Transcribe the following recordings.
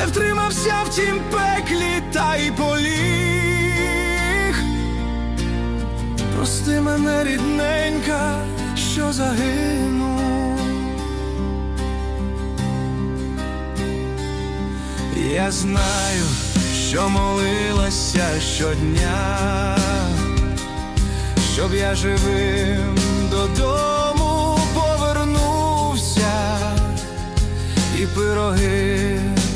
не втримався в тім пеклі та й поліг. Прости мене, рідненька, що загинув. Я знаю, що молилася щодня, щоб я живим додому повернувся, і пироги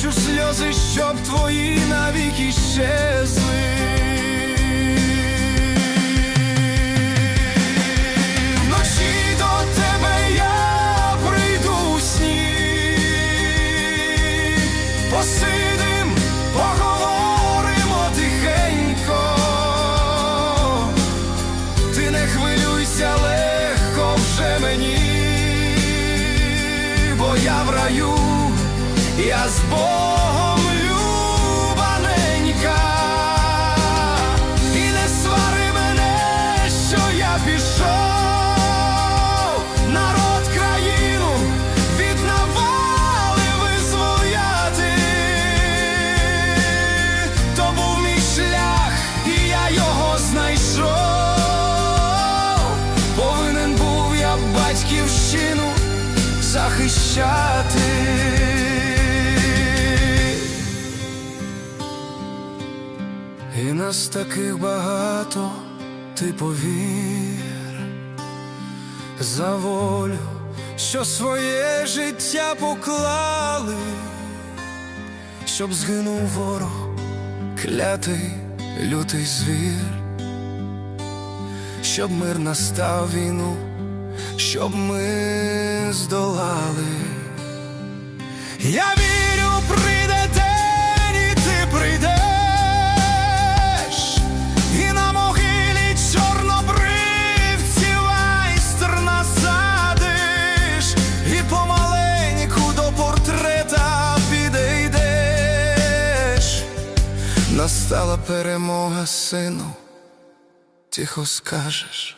хочу сльози, щоб твої навіки щезли. З Богом любаненька, і не свари мене, що я пішов, народ країну від навали визволяти, то був мій шлях, і я його знайшов. Повинен був я батьківщину захищати. І нас таких багато, ти повір, за волю, що своє життя поклали, щоб згинув ворог, клятий лютий звір щоб мир настав війну, щоб ми здолали. Я вірю, Настала перемога, сину тихо скажеш.